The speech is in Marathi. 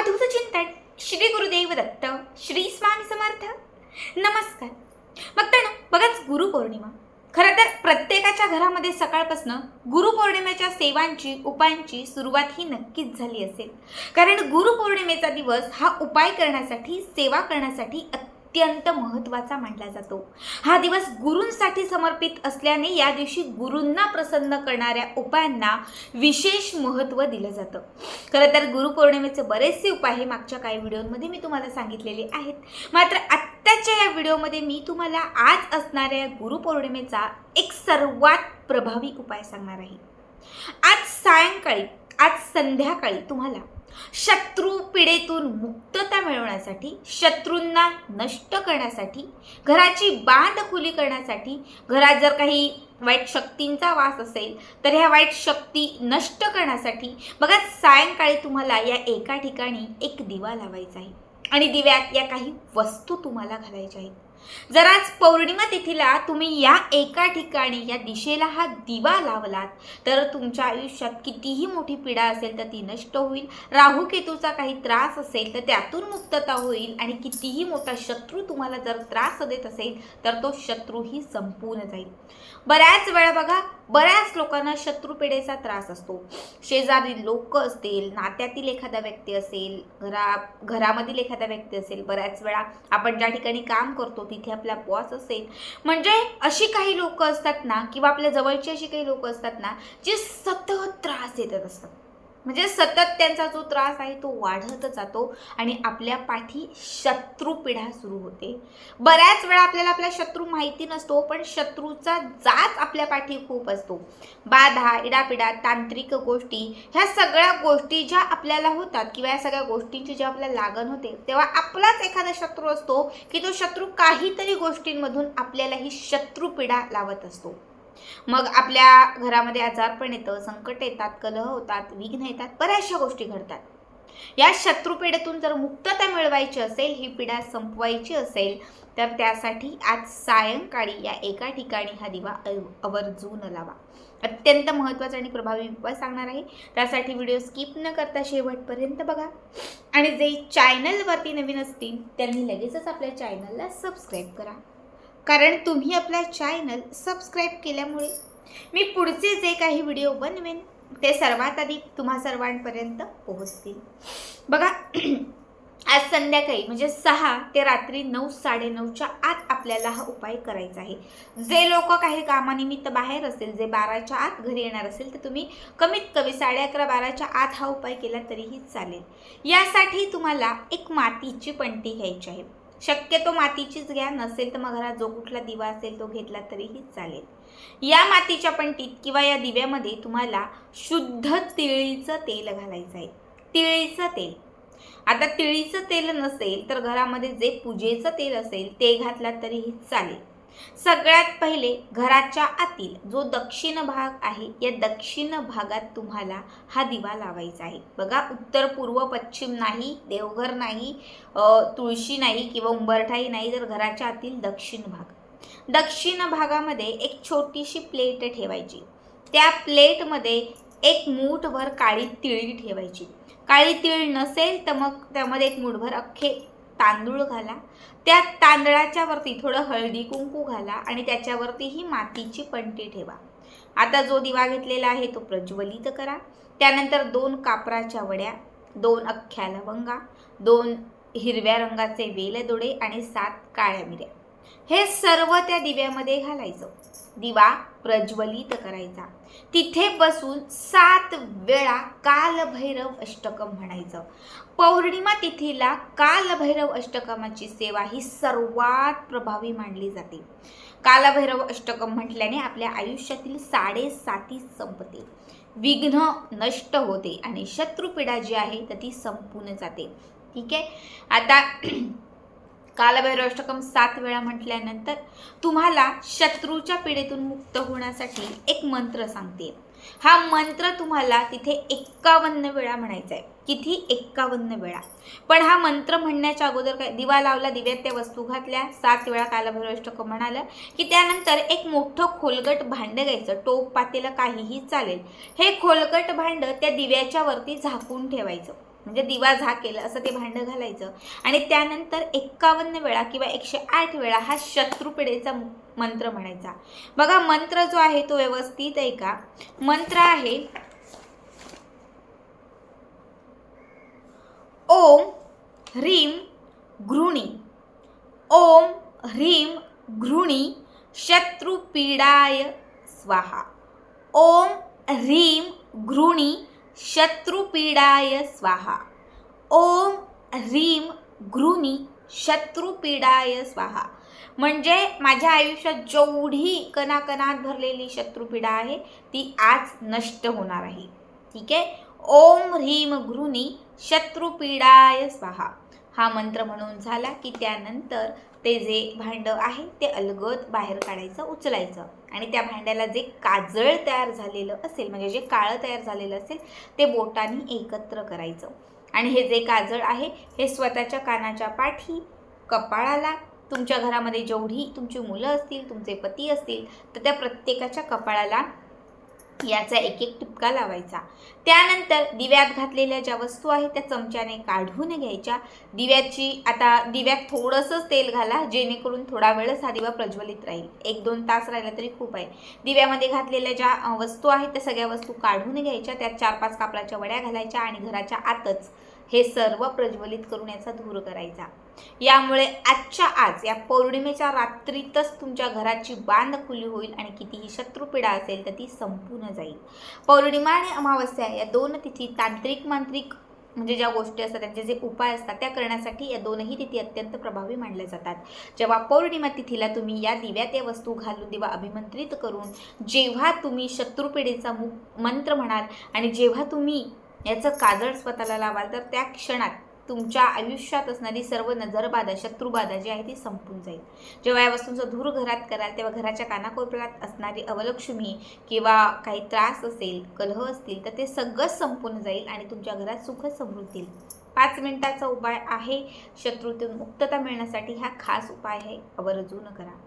अवधूत चिंतन श्री गुरुदेव दत्त श्री स्वामी समर्थ. नमस्कार. बघताना बघाच गुरुपौर्णिमा खरं तर प्रत्येकाच्या घरामध्ये सकाळपासून गुरुपौर्णिमेच्या सेवांची उपायांची सुरुवात ही नक्कीच झाली असेल. कारण गुरुपौर्णिमेचा दिवस हा उपाय करण्यासाठी सेवा करण्यासाठी अत्यंत महत्त्वाचा मानला जातो. हा दिवस गुरूंसाठी समर्पित असल्याने या दिवशी गुरूंना प्रसन्न करणाऱ्या उपायांना विशेष महत्त्व दिलं जातं. खरं तर गुरुपौर्णिमेचे बरेचसे उपाय हे मागच्या काही व्हिडिओमध्ये मी तुम्हाला सांगितलेले आहेत. मात्र आत्ताच्या या व्हिडिओमध्ये मी तुम्हाला आज असणाऱ्या गुरुपौर्णिमेचा एक सर्वात प्रभावी उपाय सांगणार आहे. आज सायंकाळी आज संध्याकाळी तुम्हाला शत्रू पिढेतून मुक्तता मिळवण्यासाठी शत्रूंना नष्ट करण्यासाठी घराची बांध खुली करण्यासाठी घरात जर काही वाईट शक्तींचा वास असेल तर ह्या वाईट शक्ती नष्ट करण्यासाठी बघा सायंकाळी तुम्हाला या एका ठिकाणी एक दिवा लावायचा आहे. आणि दिव्यात या काही वस्तू तुम्हाला घालायच्या आहेत. जर आज पौर्णिमा तिथीला तुम्ही या एका ठिकाणी या दिशेला हा दिवा लावलात तर तुमच्या आयुष्यात कितीही मोठी पीडा असेल तर ती नष्ट होईल. राहू केतूचा काही त्रास असेल तर त्यातून मुक्तता होईल आणि कितीही मोठा शत्रू तुम्हाला जर त्रास देत असेल तर तो शत्रूही संपून जाईल. बऱ्याच वेळा बघा बऱ्याच लोकांना शत्रुपेढेचा त्रास असतो. शेजारी लोक असतील नात्यातील एखादा व्यक्ती असेल घरा घरामधील एखादा व्यक्ती असेल बऱ्याच वेळा आपण ज्या ठिकाणी काम करतो तिथे आपला बॉस असेल. म्हणजे अशी काही लोक असतात ना किंवा आपल्या जवळची अशी काही लोक असतात ना जे सतत त्रास देत असतात. म्हणजे सतत त्यांचा जो त्रास आहे तो वाढत जातो आणि आपल्या पाठी शत्रू पिढा सुरू होते. बऱ्याच वेळा आपल्याला आपला शत्रू माहिती नसतो पण शत्रूचा जाच आपल्या पाठी खूप असतो. बाधा इडापिडा तांत्रिक गोष्टी ह्या सगळ्या गोष्टी ज्या आपल्याला होतात किंवा या सगळ्या गोष्टींची जेव्हा आपल्याला लागण होते तेव्हा आपलाच एखादा शत्रू असतो की तो शत्रू काहीतरी गोष्टींमधून आपल्याला ही शत्रुपिढा लावत असतो. मग आपल्या घरामध्ये आजारपण येतं संकट येतात कलह होतात विघ्न येतात बऱ्याचशा गोष्टी घडतात. या शत्रुपिढेतून जर मुक्तता मिळवायची असेल ही पिढा संपवायची असेल तर त्यासाठी आज सायंकाळी या एका ठिकाणी हा दिवा आवर्जून लावा. अत्यंत महत्त्वाचा आणि प्रभावी उपाय सांगणार आहे. त्यासाठी व्हिडिओ स्किप न करता शेवटपर्यंत बघा. आणि जे चॅनलवरती नवीन असतील त्यांनी लगेचच आपल्या चॅनलला सबस्क्राईब करा. कारण तुम्ही आपला चॅनल सबस्क्राईब केल्यामुळे मी पुढचे जे काही व्हिडिओ बनवेन ते सर्वात आधी तुम्हा सर्वांपर्यंत पोहोचतील. बघा आज संध्याकाळी म्हणजे सहा ते रात्री नऊ साडेनऊच्या आत आपल्याला हा उपाय करायचा आहे. जे लोक काही कामानिमित्त बाहेर असेल जे बाराच्या आत घरी येणार असेल तर तुम्ही कमीत कमी साडे अकरा बाराच्या आत हा उपाय केला तरीही चालेल. यासाठी तुम्हाला एक मातीची पणती घ्यायची आहे. शक्यतो मातीचीच घ्या नसेल तर मग घरात जो कुठला दिवा असेल तो घेतला तरीही चालेल. या मातीच्या पणतीत किंवा या दिव्यामध्ये तुम्हाला शुद्ध तिळीचं तेल घालायचं आहे. तिळीचं तेल. आता तिळीचं तेल नसेल तर घरामध्ये जे पूजेचं तेल असेल ते घातलात तरीही चालेल. सगळ्यात पहिले घराच्या आतील जो दक्षिण भाग आहे या दक्षिण भागात तुम्हाला हा दिवा लावायचा आहे. बघा उत्तर पूर्व पश्चिम नाही देवघर नाही तुळशी नाही किंवा उंबरठाई नाही तर घराच्या आतील दक्षिण भाग. दक्षिण भागामध्ये एक छोटीशी प्लेट ठेवायची. त्या प्लेटमध्ये एक मूठभर काळी तिळी ठेवायची. काळी तीळ नसेल तर मग त्यामध्ये एक मूठभर अख्खे तांदूळ घाला. त्या तांदळाच्या वरती थोडं हळदी कुंकू घाला आणि त्याच्यावरती ही मातीची पणती ठेवा. आता जो दिवा घेतलेला आहे तो प्रज्वलित करा. त्यानंतर दोन कापराच्या वड्या दोन अख्ख्या लवंगा दोन हिरव्या रंगाचे वेलदोडे आणि सात काळ्या मिऱ्या. हे सर्व त्या दिव्यामध्ये घालायचं. दिवा प्रज्वलित करायचा. तिथे बसून सात वेळा कालभैरव अष्टकम म्हणायचं. पौर्णिमा तिथीला कालभैरव अष्टकमाची सेवा ही सर्वात प्रभावी मानली जाते. कालभैरव अष्टकम म्हटल्याने आपल्या आयुष्यातील साडेसाती संपते. विघ्न नष्ट होते आणि शत्रुपीडा जी आहे तर ती संपून जाते. ठीक आहे? आता कालभैरव अष्टकम सात वेळा म्हटल्यानंतर तुम्हाला शत्रूच्या पिढीतून मुक्त होण्यासाठी एक मंत्र सांगते. हा मंत्र तुम्हाला तिथे एक्कावन्न वेळा म्हणायचा आहे. किती? एक्कावन्न वेळा. पण हा मंत्र म्हणण्याच्या अगोदर काय? दिवा लावला दिव्यात त्या वस्तू घातल्या सात वेळा कालभैरवष्टक म्हणालं की त्यानंतर एक मोठं खोलगट भांडं घ्यायचं. टोप पातेलं काहीही चालेल. हे खोलगट भांडं त्या दिव्याच्या वरती झाकून ठेवायचं. म्हणजे दिवा झा केला असं ते भांडं घालायचं. आणि त्यानंतर एक्कावन्न वेळा किंवा एकशे आठ वेळा हा शत्रुपिडेचा मंत्र म्हणायचा. बघा मंत्र जो आहे तो व्यवस्थित आहे का? मंत्र आहे ओम ह्रीम घृणी. ओम ह्रीम घृणी शत्रुपीडाय स्वाहा. ओम ह्रीम घृणी शत्रुपीडाय स्वाहा. ओम ह्रीम घृणी शत्रुपीडाय स्वाहा. म्हणजे माझ्या आयुष्यात जेवढी कणाकणात भरलेली शत्रुपीडा आहे ती आज नष्ट होणार आहे. ठीक आहे? ओम ह्रीम घृणी शत्रुपीडाय स्वाहा. हा मंत्र म्हणून झाला की त्यानंतर ते जे भांडं आहे ते अलगद बाहेर काढायचं उचलायचं. आणि त्या भांड्याला जे काजळ तयार झालेलं असेल म्हणजे जे काळं तयार झालेलं असेल ते बोटांनी एकत्र करायचं. आणि हे जे काजळ आहे हे स्वतःच्या कानाच्या पाठी कपाळाला तुमच्या घरामध्ये जेवढी तुमची मुलं असतील तुमचे पती असतील तर त्या प्रत्येकाच्या कपाळाला याचा एक एक टिपका लावायचा. त्यानंतर दिव्यात घातलेल्या ज्या वस्तू आहेत त्या चमच्याने काढून घ्यायच्या. दिव्याची आता दिव्यात थोडंसंच तेल घाला जेणेकरून थोडा वेळच हा दिवा प्रज्वलित राहील. एक दोन तास राहिला तरी खूप आहे. दिव्यामध्ये घातलेल्या ज्या वस्तू आहेत त्या सगळ्या वस्तू काढून घ्यायच्या. त्यात चार पाच कापडाच्या वड्या घालायच्या आणि घराच्या आतच हे सर्व प्रज्वलित करून याचा धूर करायचा. यामुळे आजच्या आज या पौर्णिमेच्या रात्रीतच तुमच्या घराची बांध खुली होईल आणि कितीही शत्रुपीडा असेल तर ती संपून जाईल. पौर्णिमा आणि अमावस्या या दोन तिथी तांत्रिक मांत्रिक म्हणजे ज्या गोष्टी असतात त्यांचे जे उपाय असतात त्या करण्यासाठी या दोनही तिथी अत्यंत प्रभावी मानल्या जातात. जेव्हा पौर्णिमा तिथीला तुम्ही या दिव्यात या वस्तू घालून दिवा अभिमंत्रित करून जेव्हा तुम्ही शत्रुपिढीचा मु मंत्र म्हणाल आणि जेव्हा तुम्ही याचं काजळ स्वतःला लावाल तर त्या क्षणात तुमच्या आयुष्यात असणारी सर्व नजरबाधा शत्रुबाधा जी आहे ती संपून जाईल. जेव्हा या वस्तूंचा धूर घरात कराल तेव्हा घराच्या कानाकोपऱ्यात असणारी अवलक्ष्मी किंवा काही त्रास असेल कलह असतील तर ते सगळंच संपून जाईल आणि तुमच्या घरात सुख समृद्धी. पाच मिनिटाचा उपाय आहे शत्रूतून मुक्तता मिळण्यासाठी हा खास उपाय आहे आवर्जून करा.